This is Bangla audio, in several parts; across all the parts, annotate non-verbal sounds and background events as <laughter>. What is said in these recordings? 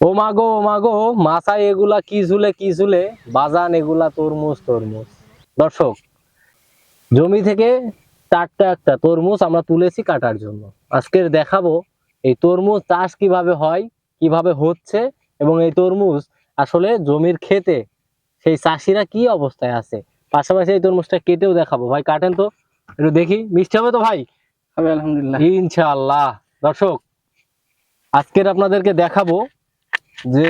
ও মাগো ও মাগো মাথায় এগুলা কি ঝুলে কি ঝুলে? বাজান এগুলা তরমুজ তরমুজ। দর্শক জমি থেকে চারটা একটা তরমুজ আমরা তুলেছি কাটার জন্য। আজকের দেখাবো এই তরমুজ চাষ কীভাবে হয় কীভাবে হচ্ছে এবং এই তরমুজ আসলে জমির ক্ষেতে সেই চাষিরা কি অবস্থায় আছে। পাশাপাশি এই তরমুজটা কেটেও দেখাবো। ভাই কাটেন তো। একটু দেখি। মিষ্টি হবে তো ভাই? আলহামদুলিল্লাহ। ইনশাআল্লাহ। দর্শক আজকের আপনাদেরকে দেখাবো যে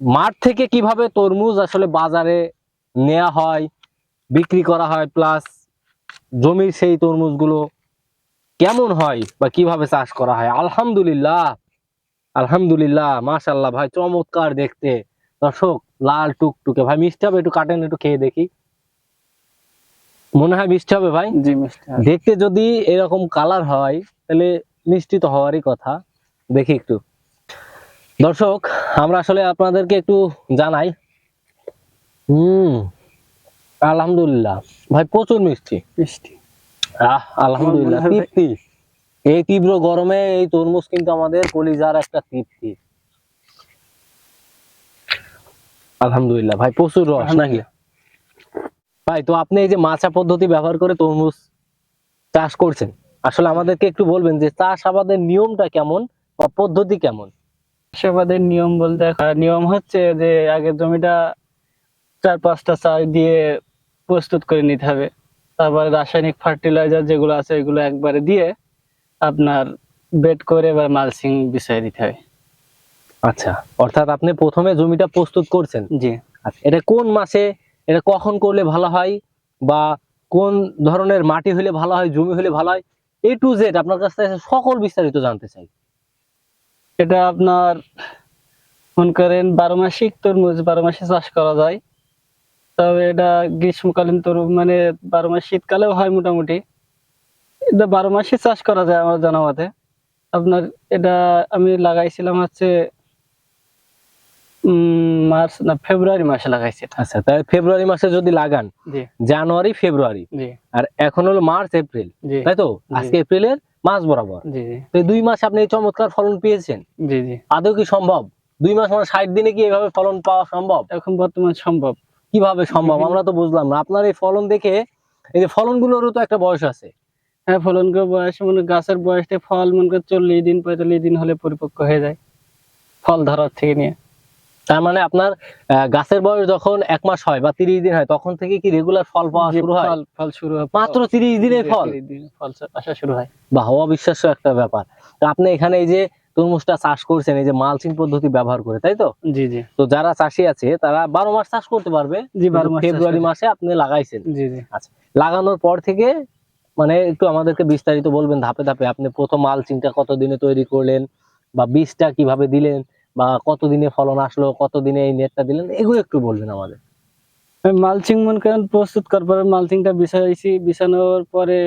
মাঠ থেকে কীভাবে তরমুজ আসলে বাজারে নেওয়া হয় বিক্রি করা হয় প্লাস জমির সেই তরমুজগুলো কেমন হয় বা কীভাবে চাষ করা হয়? আলহামদুলিল্লাহ আলহামদুলিল্লাহ মাশাল্লাহ ভাই চমৎকার দেখতে। দর্শক লাল টুকটুকে। ভাই মিষ্টি হবে? একটু কাটেন একটু খেয়ে দেখি। মনে হয় মিষ্টি হবে ভাই? জি মিষ্টি দেখতে যদি এরকম কালার হয় তাহলে মিষ্টি তো হওয়ারই কথা। দেখি একটু। দর্শক আমরা আসলে আপনাদেরকে একটু জানাই। হুম আলহামদুলিল্লাহ। ভাই প্রচুর মিষ্টি। মিষ্টি। আহ আলহামদুলিল্লাহ তৃপ্তি। এই তীব্র গরমে এই তরমুজ কিন্তু আমাদের কলিজার একটা তৃপ্তি। আলহামদুলিল্লাহ ভাই প্রচুর রস নাকি? ভাই তো আপনি এই যে মাছা পদ্ধতি ব্যবহার করে তরমুজ চাষ করছেন আসলে আমাদেরকে একটু বলবেন যে চাষ আবাদের নিয়মটা কেমন বা পদ্ধতি কেমন? সেবাদের নিয়ম বলতে নিয়ম হচ্ছে যে আগে জমিটা চার পাঁচটা চাষ দিয়ে প্রস্তুত করে নিতে হবে। তারপরে রাসায়নিক ফার্টিলাইজার যেগুলো আছে এগুলো একবারে দিয়ে আপনার বেড করে এবার মালসিং বিছিয়ে দিতে হবে। আচ্ছা অর্থাৎ আপনি প্রথমে জমিটা প্রস্তুত করছেন। জি। আচ্ছা এটা কোন মাসে এটা কখন করলে ভালো হয়? বা কোন ধরনের মাটি হলে ভালো হয় জমি হলে ভালো হয়? এ টু জেড আপনার কাছ থেকে সকল বিস্তারিত জানতে চাই। এটা আপনার মনে করেন বারো মাসিক তরমুজ বারো মাসে চাষ করা যায়। তবে এটা গ্রীষ্মকালীন তরমুজ মানে বারো মাস শীতকালেও হয় মোটামুটি। এটা বারো মাসে চাষ করা যায় আমার জানা মতে। আপনার এটা আমি লাগাইছিলাম হচ্ছে মার্চ না ফেব্রুয়ারি মাসে লাগাইছি। আচ্ছা তাই ফেব্রুয়ারি মাসে যদি লাগান জানুয়ারি ফেব্রুয়ারি। আর এখন হলো মার্চ এপ্রিল। তাই তো? আজকে এপ্রিলের মাস বরাবর। জি জি। তো দুই মাস আপনি চমৎকার ফলন পেয়েছেন? জি জি। আদৌ কি সম্ভব? দুই মাস মানে ষাট দিনে কি এভাবে ফলন পাওয়া সম্ভব? এখন বর্তমান সম্ভব। কীভাবে সম্ভব? আমরা তো বুঝলাম না। আপনার এই ফলন দেখে এই যে ফলনগুলোরও তো একটা বয়স আছে। হ্যাঁ ফলন বয়স মানে গাছের বয়সটা ফল মনে করে চল্লিশ দিন পঁয়তাল্লিশ দিন হলে পরিপক্ক হয়ে যায়। ফল ধরার থেকে নিয়ে। তার মানে আপনার গাছের বয়স যখন এক মাস হয় বা তিরিশ দিন হয় তখন থেকে কি রেগুলার ফল পাওয়া শুরু হয়? ফল শুরু হয়। মাত্র তিরিশ দিনে ফল? 30 দিনে ফল আসা শুরু হয়। বা অবিশ্বাস্য একটা ব্যাপার। তো আপনি এখানে এই যে তরমুজটা চাষ করছেন এই যে মালচিং পদ্ধতি ব্যবহার করে তাই তো? জি জি। তো যারা চাষি আছে তারা বারো মাস চাষ করতে পারবে। জি বারো মাস ফেব্রুয়ারি মাসে আপনি লাগাইছেন। জি জি। আচ্ছা লাগানোর পর থেকে মানে একটু আমাদেরকে বিস্তারিত বলবেন ধাপে ধাপে। আপনি প্রথম মালচিংটা কত দিনে তৈরি করলেন বা বীজটা কীভাবে দিলেন? বা কতদিনে ফলন আসলো কত দিনে এই নেটটা দিলেন এগুলো একটু বলবেন আমাদের। মালচিং মনে করেন প্রস্তুত করার পরে মালচিংটা বিছাইছি বিছানোর পরে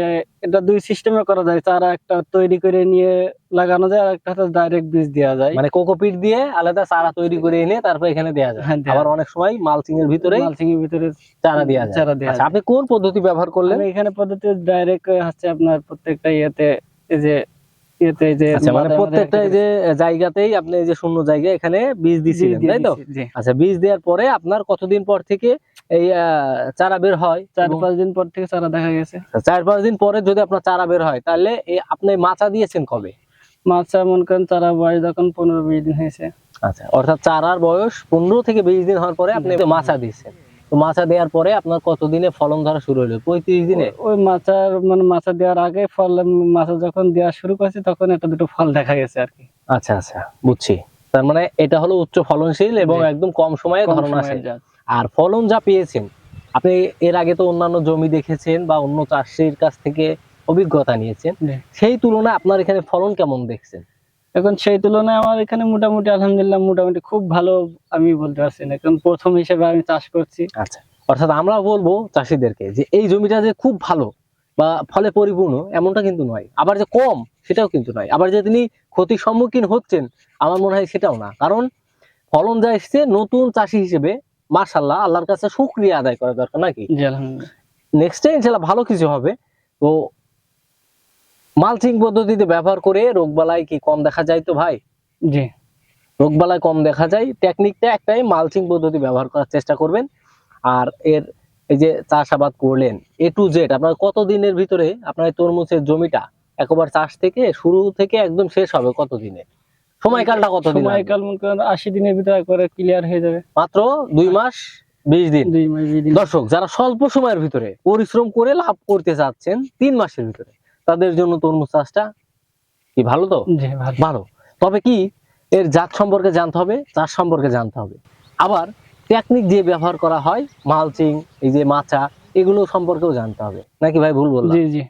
এটা দুই সিস্টেমে করা যায় চারা একটা তৈরি করে নিয়ে লাগানো যায় আর একটা ডাইরেক্ট বীজ দেওয়া যায়। মানে কোকোপিট দিয়ে আলাদা চারা তৈরি করে এনে তারপর এখানে দেওয়া যায়। হ্যাঁ, আবার অনেক সময় মালচিং এর ভিতরে মালচিং এর ভিতরে চারা দেওয়া যায়। চারা দেওয়া আচ্ছা আপনি কোন পদ্ধতি ব্যবহার করলেন? এখানে পদ্ধতি ডাইরেক্ট হচ্ছে আপনার প্রত্যেকটা ইয়েতে এই যে যে আচ্ছা মানে মাথায় মাথায় প্রত্যেকটা যে জায়গাতেই আপনি এই যে শূন্য জায়গায় এখানে বীজ দিছিলেন তাই তো? আচ্ছা বীজ দেওয়ার পরে আপনার কতদিন পর থেকে এই চারা বের হয়? চার পাঁচ দিন পর থেকে চারা দেখা গেছে। চার পাঁচ দিন পরে যদি আপনার চারা বের হয় তাহলে আপনি মাচা দিয়েছেন কবে? মাছা মনে করেন চারা বয়স যখন পনেরো বিশ দিন হয়েছে। আচ্ছা অর্থাৎ চারার বয়স পনেরো থেকে বিশ দিন হওয়ার পরে আপনি মাচা দিয়েছেন। তো মাচা দেওয়ার পরে আপনার কতদিনে ফলন ধরা শুরু হলো? পঁয়ত্রিশ দিনে? ওই মাচার মানে মাছা দেওয়ার আগে ফল মাছা যখন দেওয়া শুরু করেছে তখন একটা দুটো ফল দেখা গেছে আর কি। আচ্ছা আচ্ছা বুঝছি। তার মানে এটা হলো উচ্চ ফলনশীল এবং একদম কম সময়ে ধরন আসে। আর ফলন যা পেয়েছেন আপনি এর আগে তো অন্যান্য জমি দেখেছেন বা অন্য চাষির কাছ থেকে অভিজ্ঞতা নিয়েছেন। সেই তুলনায় আপনার এখানে ফলন কেমন দেখছেন? এখন সেই তুলনায় আমার এখানে মোটামুটি আলহামদুলিল্লাহ মোটামুটি খুব ভালো আমি বলতে পারছি না। কারণ প্রথম হিসেবে আমি চাষ করছি। আচ্ছা অর্থাৎ আমরা বলব চাষিদেরকে যে এই জমিটা যে খুব ভালো বা ফলে পরিপূর্ণ এমনটা কিন্তু নয়। আবার যে কম সেটাও কিন্তু নয়। আবার যে তিনি ক্ষতির সম্মুখীন হচ্ছেন আমার মনে হয় সেটাও না। কারণ ফলন যা এসছে নতুন চাষি হিসেবে মার্শাল্লাহ আল্লাহর কাছে শুক্রিয়া আদায় করা দরকার নাকি? নেক্সট টাইম ইনশাল্লাহ ভালো কিছু হবে। তো মালচিং পদ্ধতিতে ব্যবহার করে রোগবালাই কি কম দেখা যায় তো ভাই? জি। রোগবালাই কম দেখা যায়। টেকনিকটা একটাই মালচিং পদ্ধতি ব্যবহার করার চেষ্টা করবেন। আর এর এই যে চাষাবাদ করলেন এ টু জেড আপনার কত দিনের ভিতরে আপনার তরমুজের জমিটা একবার চাষ থেকে শুরু থেকে একদম শেষ হবে কত দিনে? সময়কালটা কত দিন? সময়কাল মনে করেন আশি দিনের ভিতরে একবারে ক্লিয়ার হয়ে যাবে। মাত্র দুই মাস বিশ দিন। দর্শক যারা স্বল্প সময়ের ভিতরে পরিশ্রম করে লাভ করতে চাচ্ছেন তিন মাসের ভিতরে। তাদের জন্য তরমুজ চাষটা কি ভালো তো? ভালো। তবে কি এর জাত সম্পর্কে জানতে হবে চাষ সম্পর্কে জানতে হবে। আবার টেকনিক দিয়ে ব্যবহার করা হয় মালচিং এই যে মাচা এগুলো সম্পর্কেও জানতে হবে। নাকি ভাই ভুল বললাম? জি জি।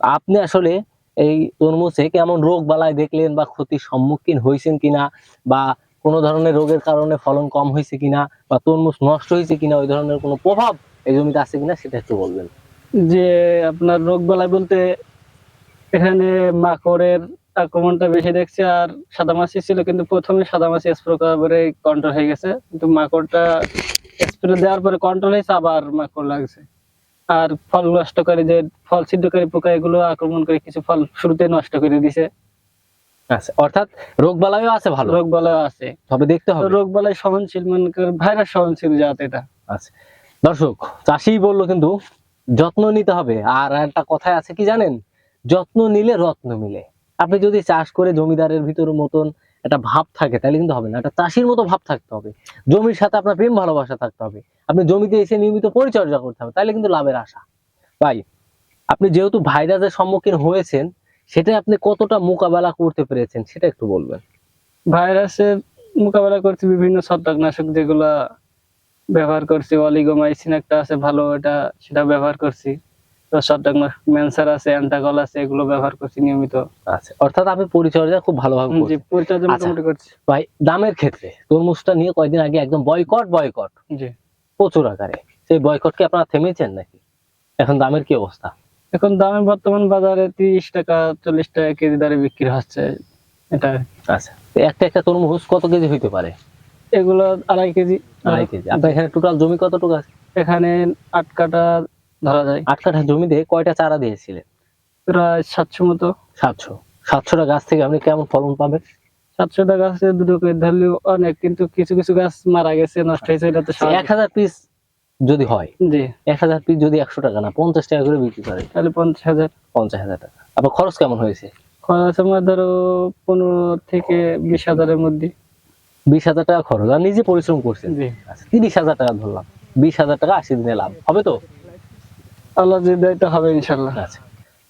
আপনি আসলে এই তরমুজে কেমন রোগ বালাই দেখলেন বা ক্ষতির সম্মুখীন হয়েছেন কিনা বা কোনো ধরনের রোগের কারণে ফলন কম হয়েছে কিনা বা তরমুজ নষ্ট হয়েছে কিনা ওই ধরনের কোনো প্রভাব এই জমিতে আছে কিনা সেটা একটু বলবেন। যে আপনার রোগ বালাই বলতে এখানে মাকড়ের আক্রমণটা বেশি দেখছি আর সাদামাছি ছিল কিন্তু প্রথমে সাদামাছি স্প্রে করার পরে কন্ট্রোল হয়ে গেছে। কিন্তু মাকড়টা স্প্রে দেওয়ার পরে কন্ট্রোল হয়েছে আবার মাকড় লাগছে। আর ফল নষ্ট করে যে ফল ছিদ্রকারী পোকা এগুলো আক্রমণ করে কিছু ফল শুরুতে নষ্ট করে দিছে। আচ্ছা অর্থাৎ রোগ বালাইও আছে ভালো। রোগ বালাই আছে। তবে দেখতে হবে। রোগ বালাই সহনশীল মানে ভাইরাস সহনশীল জাত এটা। আচ্ছা দর্শক চাষি বলল কিন্তু যত্ন নিতে হবে। আর একটা কথায় আছে কি জানেন? যত্ন নিলে রত্ন মিলে। আপনি যদি চাষ করে জমিদারের ভিতর মতন একটা ভাব থাকে, তাহলে কিন্তু হবে না। একটা চাষির মতো ভাব থাকতে হবে। জমির সাথে আপনার প্রেম, ভালোবাসা থাকতে হবে। আপনি জমিতে এসে নিয়মিত পরিচর্যা করতে হবে, তাহলে কিন্তু লাভের আশা। ভাই, আপনি যেহেতু ভাইরাসের সম্মুখীন হয়েছেন, সেটা আপনি কতটা মোকাবেলা করতে পেরেছেন, সেটা একটু বলবেন। ভাইরাসের মোকাবেলা করছি, বিভিন্ন ছত্রাকনাশক যেগুলা ব্যবহার করছি, অলিগোমাইসিন একটা আছে ভালো, এটা সেটা ব্যবহার করছি। তো ছত্রাকনাশক ম্যানসার আছে অ্যান্টাগল আছে এগুলো ব্যবহার করছি নিয়মিত। আচ্ছা। অর্থাৎ আপনি পরিচর্যা খুব ভালোভাবে জি পরিচর্যা আচ্ছা। মোটামুটি করছি। ভাই দামের ক্ষেত্রে তরমুজটা নিয়ে কয়েকদিন আগে একদম বয়কট বয়কট জি। প্রচুর আকারে। সেই আপনারা থেমেছেন নাকি? এখন দামের কি অবস্থা? এখন দামে বর্তমান বাজারে তিরিশ টাকা চল্লিশ টাকা কেজি দরে বিক্রি হচ্ছে এটা। আচ্ছা একটা একটা তরমুজ কত কেজি হইতে পারে? এগুলো আড়াই কেজি। আড়াই কেজি। আপনার এখানে টোটাল জমি কতটুকু আছে? এখানে আট কাটা ধরা যায়। আট কাঠা জমিতে কয়টা চারা দিয়েছিলেন? প্রায় সাতশো মতো। সাতশো। সাতশোটা গাছ থেকে আপনি কেমন ফলন পাবেন? সাতশো টাকা আছে দুটো ধরলেও অনেক কিন্তু কিছু কিছু গাছ মারা গেছে নষ্ট হয়েছে এটা তো এক হাজার পিস যদি হয় জি। এক হাজার পিস যদি একশো টাকা না পঞ্চাশ টাকা করে বিক্রি করে তাহলে পঞ্চাশ হাজার। পঞ্চাশ হাজার টাকা। আপনার খরচ কেমন হয়েছে? খরচ আমার ধরো পনেরো থেকে বিশ হাজারের মধ্যে। বিশ হাজার টাকা খরচ আর নিজে পরিশ্রম করছেন। জি। আচ্ছা তিরিশ হাজার টাকা ধরলাম বিশ হাজার টাকা আশি দিনে লাভ। হবে তো? আল্লাহ যে দেয় তো হবে ইনশাল্লাহ আচ্ছা।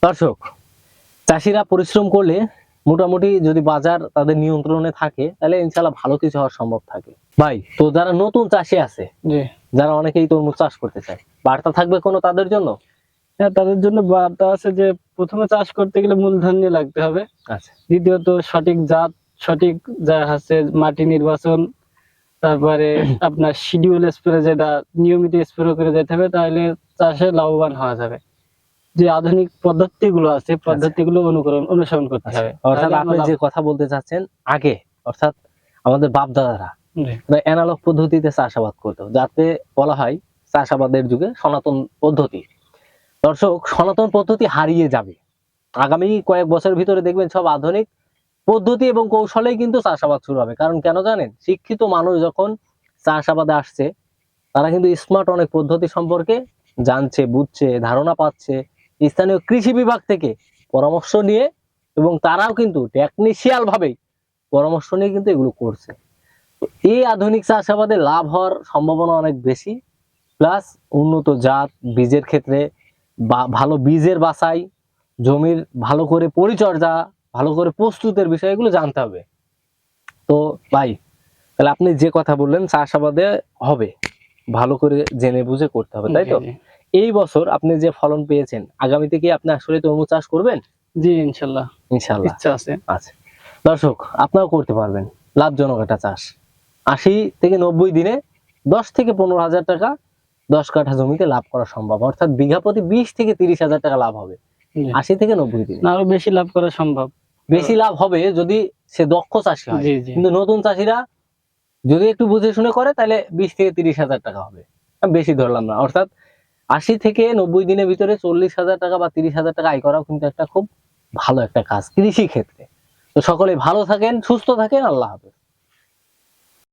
দর্শক চাষিরা পরিশ্রম করলে মোটামুটি যদি বাজার তাদের নিয়ন্ত্রণে থাকে তাহলে ইনশাল্লাহ ভালো কিছু হওয়ার সম্ভব থাকে। ভাই তো যারা নতুন চাষি আছে যারা অনেকেই তরমুজ চাষ করতে চায় বার্তা থাকবে কোনো তাদের জন্য? হ্যাঁ তাদের জন্য বার্তা আছে যে প্রথমে চাষ করতে গেলে মূলধন নিয়ে লাগতে হবে। আচ্ছা। দ্বিতীয়ত সঠিক জাত সঠিক যা আছে মাটি নির্বাচন তারপরে <clears throat> আপনার শিডিউল স্প্রে যেটা নিয়মিত স্প্রে করে যেতে হবে তাহলে চাষে লাভবান হওয়া যাবে। যে আধুনিক পদ্ধতিগুলো আছে পদ্ধতিগুলো অনুকরণ অনুসরণ করতে হবে। আচ্ছা। অর্থাৎ আপনি যে কথা বলতে চাচ্ছেন আগে অর্থাৎ আমাদের বাপ দাদারা অ্যানালগ পদ্ধতিতে চাষাবাদ করতো যাতে বলা হয় চাষাবাদের যুগে সনাতন পদ্ধতি। দর্শক সনাতন পদ্ধতি হারিয়ে যাবে। আগামী কয়েক বছরের ভিতরে দেখবেন সব আধুনিক পদ্ধতি এবং কৌশলেই কিন্তু চাষাবাদ শুরু হবে। কারণ কেন জানেন? শিক্ষিত মানুষ যখন চাষাবাদে আসছে তারা কিন্তু স্মার্ট অনেক পদ্ধতি সম্পর্কে জানছে, বুঝছে, ধারণা পাচ্ছে। স্থানীয় কৃষি বিভাগ থেকে পরামর্শ নিয়ে এবং তারাও কিন্তু টেকনিশিয়াল ভাবেই পরামর্শ নিয়ে কিন্তু এগুলো করছে। এই আধুনিক চাষাবাদে লাভ হওয়ার সম্ভাবনা অনেক বেশি। প্লাস উন্নত জাত, বীজের ক্ষেত্রে বা ভালো বীজের বাছাই, জমির ভালো করে পরিচর্যা, ভালো করে প্রস্তুতের বিষয় এগুলো জানতে হবে। তো ভাই, তাহলে আপনি যে কথা বললেন, চাষাবাদে হবে। ভালো করে জেনে বুঝে করতে হবে তাই তো। এই বছর আপনি যে ফলন পেয়েছেন আগামীতে কি আপনি আসলে তরমুজ চাষ করবেন? জি ইনশাল্লাহ। ইনশাল্লাহ। ইচ্ছা আছে। আচ্ছা। দর্শক আপনারাও করতে পারবেন। লাভজনক একটা চাষ। আশি থেকে নব্বই দিনে দশ থেকে পনেরো হাজার টাকা দশ কাঠা জমিতে লাভ করা সম্ভব। অর্থাৎ বিঘা প্রতি বিশ থেকে তিরিশ হাজার টাকা লাভ হবে। আশি থেকে নব্বই দিনে। আরও বেশি লাভ করা সম্ভব। বেশি লাভ হবে যদি সে দক্ষ চাষি হয়। কিন্তু নতুন চাষিরা যদি একটু বুঝে শুনে করে, তাহলে বিশ থেকে তিরিশ হাজার টাকা হবে। বেশি ধরলাম না। অর্থাৎ আশি থেকে নব্বই দিনের ভিতরে চল্লিশ হাজার টাকা বা তিরিশ হাজার টাকা আয় করাও কিন্তু একটা খুব ভালো একটা কাজ কৃষি ক্ষেত্রে তো সকলে ভালো থাকেন, সুস্থ থাকেন, আল্লাহ হাফেজ।